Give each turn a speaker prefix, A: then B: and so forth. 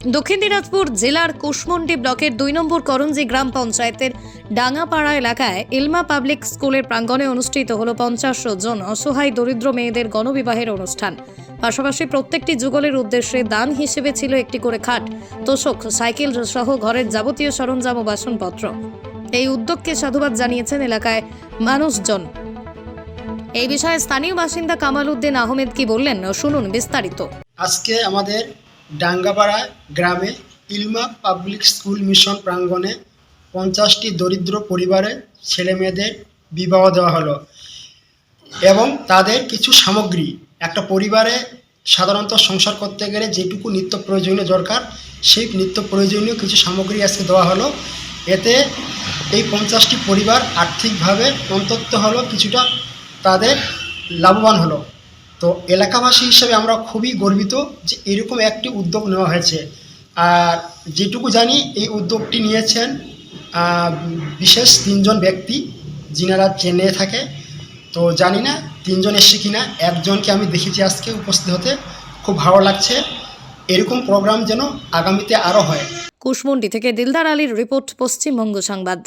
A: দক্ষিণ দিনাজপুর জেলার কুশমন্ডি ব্লকের দুই নম্বর করঞ্জি গ্রাম পঞ্চায়েতের ডাঙ্গাপাড়া এলাকায় ইলমা পাবলিক স্কুলের প্রাঙ্গণে অনুষ্ঠিত হল পঞ্চাশ জন অসহায় দরিদ্র মেয়েদের গণবিবাহের অনুষ্ঠান। পাশাপাশি প্রত্যেকটি যুগলের উদ্দেশ্যে দান হিসেবে ছিল একটি করে খাট, তোষক, সাইকেল সহ ঘরের যাবতীয় সরঞ্জাম ও বাসনপত্র। এই উদ্যোগকে সাধুবাদ জানিয়েছেন এলাকায় মানুষজন। এই বিষয়ে স্থানীয় বাসিন্দা কামাল উদ্দিন আহমেদ কি বললেন? শুনুন বিস্তারিত।
B: আজকে আমাদের ডাঙ্গাপাড়া গ্রামে ইলমা পাবলিক স্কুল মিশন প্রাঙ্গণে পঞ্চাশটি দরিদ্র পরিবারের ছেলে মেয়েদের বিবাহ দেওয়া হলো এবং তাদের কিছু সামগ্রী। একটা পরিবারে সাধারণত সংসার করতে গেলে যেটুকু নিত্য প্রয়োজনীয় দরকার, সেই নিত্য প্রয়োজনীয় কিছু সামগ্রী আজকে দেওয়া হলো। এতে এই পঞ্চাশটি পরিবার আর্থিকভাবে অন্তত হলো, কিছুটা তাদের লাভবান হলো। তো এলাকাবাসী হিসেবে আমরা খুবই গর্বিত যে এরকম একটি উদ্যোগ নেওয়া হয়েছে। আর যেটুকু জানি, এই উদ্যোগটি নিয়েছেন বিশেষ তিনজন ব্যক্তি যিনারা চেন্নে থাকে। তো জানি না তিনজন এসছে কিনা, একজনকে আমি দেখেছি আজকে উপস্থিত হতে। খুব ভালো লাগছে। এরকম প্রোগ্রাম যেন আগামীতে আরও হয়।
A: কুশমন্ডি থেকে দিলদার আলীর রিপোর্ট, পশ্চিমবঙ্গ সংবাদ।